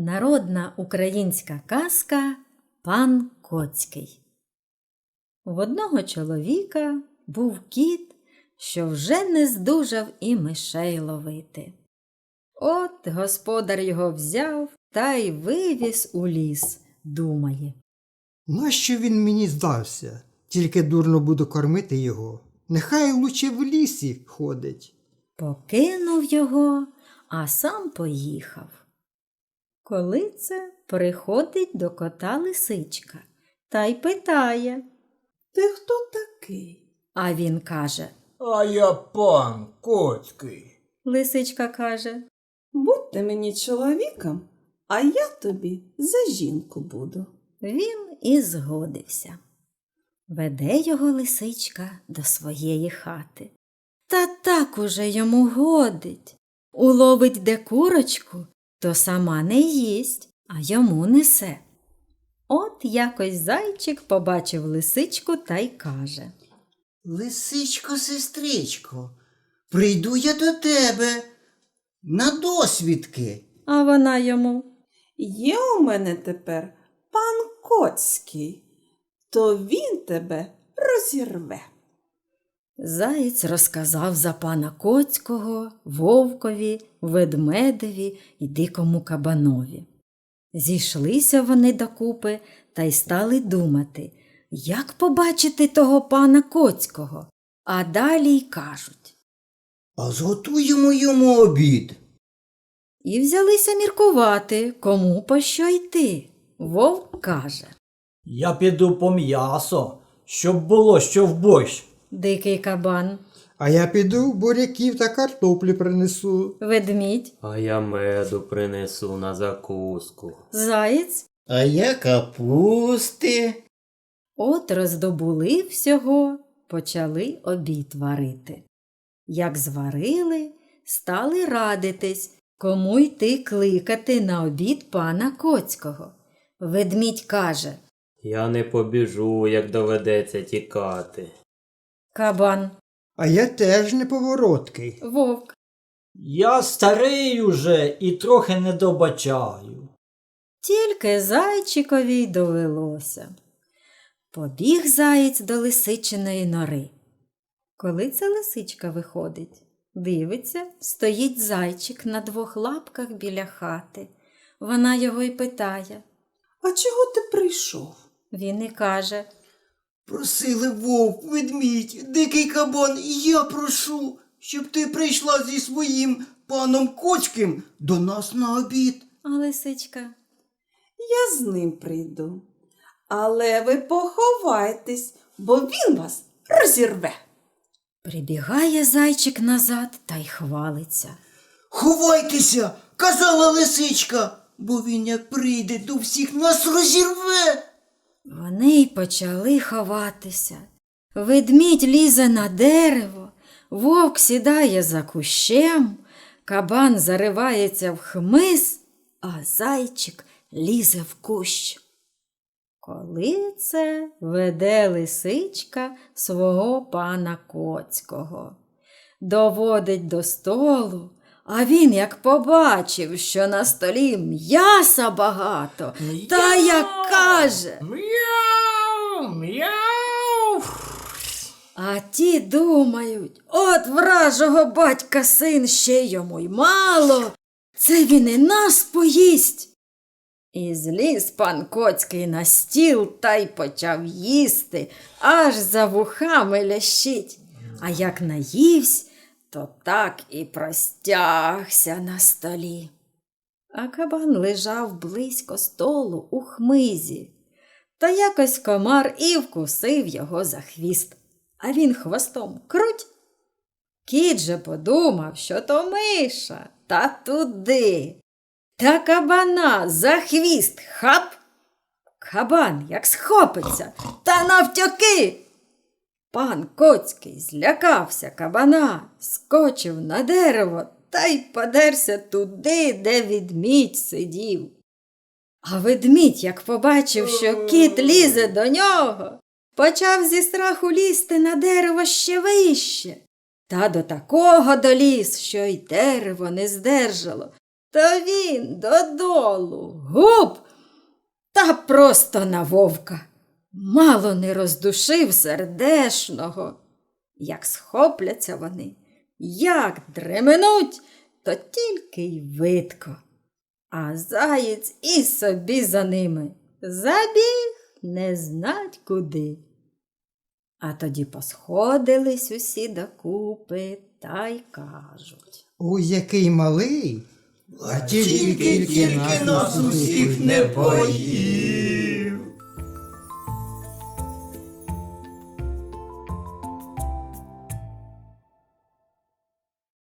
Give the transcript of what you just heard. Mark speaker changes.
Speaker 1: Народна українська казка Пан Коцький. В одного чоловіка був кіт, що вже не здужав і мишей ловити. От господар його взяв та й вивіз у ліс, думає.
Speaker 2: Нащо він мені здався? Тільки дурно буду кормити його. Нехай лучше в лісі ходить.
Speaker 1: Покинув його, а сам поїхав. Коли це приходить до кота лисичка та й питає,
Speaker 3: Ти хто такий?
Speaker 1: а він каже,
Speaker 4: А я пан Коцький.
Speaker 1: лисичка каже,
Speaker 3: Будьте мені чоловіком, а я тобі за жінку буду.
Speaker 1: він і згодився. Веде його лисичка до своєї хати. Та так уже йому годить. Уловить де курочку, то сама не їсть, а йому несе. От якось зайчик побачив лисичку та й каже.
Speaker 5: Лисичко, сестричко, прийду я до тебе на досвідки.
Speaker 1: А вона йому.
Speaker 3: Є у мене тепер пан Коцький, то він тебе розірве.
Speaker 1: Заєць розказав за пана Коцького, вовкові, ведмедеві і дикому кабанові. Зійшлися вони докупи та й стали думати, як побачити того пана Коцького, а далі й кажуть.
Speaker 5: А зготуємо йому обід.
Speaker 1: І взялися міркувати, кому по що йти. Вовк каже.
Speaker 4: Я піду по м'ясо, щоб було що в борщ.
Speaker 1: Дикий кабан,
Speaker 2: А я піду буряків та картоплі принесу.
Speaker 1: ведмідь,
Speaker 6: А я меду принесу на закуску.
Speaker 1: заєць.
Speaker 5: А я капусти.
Speaker 1: От роздобули всього, почали обід варити. Як зварили, стали радитись, кому йти кликати на обід пана Коцького. Ведмідь каже
Speaker 6: Я не побіжу, як доведеться тікати.
Speaker 1: Кабан,
Speaker 2: А я теж неповороткий.
Speaker 1: вовк,
Speaker 4: Я старий уже і трохи не добачаю.
Speaker 1: тільки зайчикові й довелося. Побіг заєць до лисичиної нори. Коли ця лисичка виходить, дивиться, стоїть зайчик на двох лапках біля хати. Вона його й питає.
Speaker 3: А чого ти прийшов?
Speaker 1: Він і каже
Speaker 5: Просили вовк, ведмідь, дикий кабан, і я прошу, щоб ти прийшла зі своїм паном Коцьким до нас на обід.
Speaker 1: а лисичка.
Speaker 3: Я з ним прийду. Але ви поховайтесь, бо він вас розірве.
Speaker 1: Прибігає зайчик назад та й хвалиться.
Speaker 5: Ховайтеся, казала лисичка, бо він як прийде, до всіх нас розірве.
Speaker 1: Вони й почали ховатися. Ведмідь лізе на дерево, вовк сідає за кущем, кабан заривається в хмиз, а зайчик лізе в кущ. Коли це веде лисичка свого пана Коцького, доводить до столу, а він як побачив, що на столі м'яса багато, та як каже.
Speaker 4: Мяу, мяу.
Speaker 1: А ті думають, от вражого батька син ще йому й мало, це він і нас поїсть. І зліз пан Коцький на стіл та й почав їсти, аж за вухами лящить. А як наївсь, то так і простягся на столі. А кабан лежав близько столу у хмизі. Та якось комар і вкусив його за хвіст, а він хвостом круть. Кіт же подумав, що то миша, та туди. Та кабана за хвіст хап. Кабан як схопиться, та навтьоки. Пан Коцький злякався кабана, скочив на дерево та й подерся туди, де відмідь сидів. А ведмідь, як побачив, що кіт лізе до нього, почав зі страху лізти на дерево ще вище. Та до такого доліз, що й дерево не здержало, то він додолу, гуп, та просто на вовка. Мало не роздушив сердешного. Як схопляться вони, як дременуть, то тільки й видко. А заєць і собі за ними забіг не знать куди. А тоді посходились усі докупи та й кажуть.
Speaker 2: Ой, який малий.
Speaker 5: А тільки, тільки нас усіх не поїв.